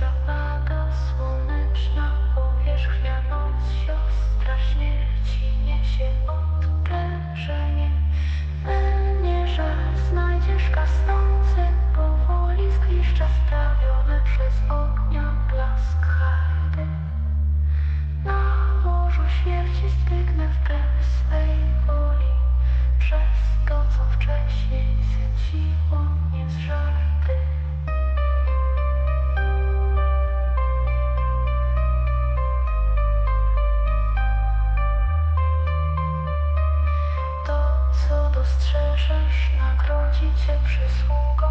stuff. strzeżesz, nagrodzi cię przysługo,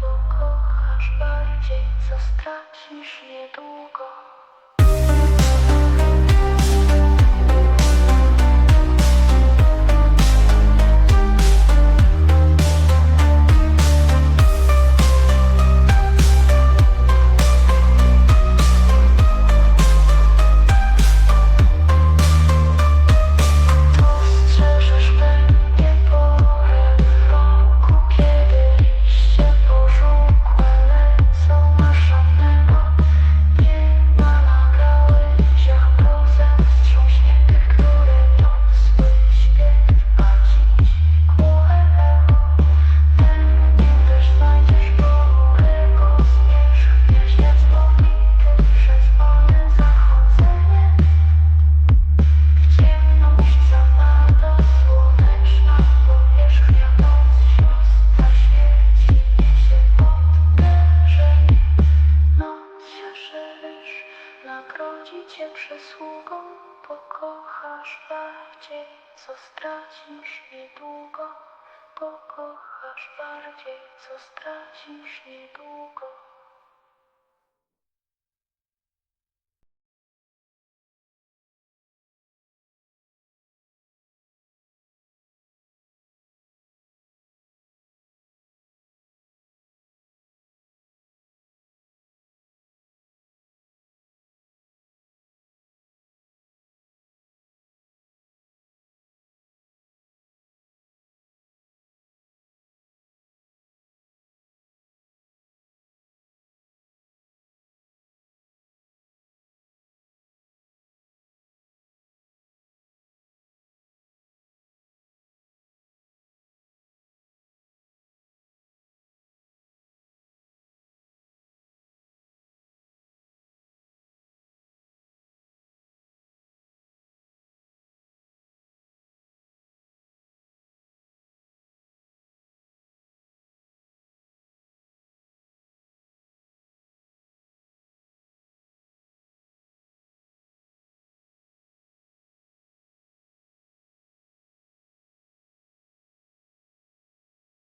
bo kochasz bardziej, co stracisz niedługo. cię przysługą pokochasz bardziej, co stracisz niedługo, pokochasz bardziej, co stracisz niedługo.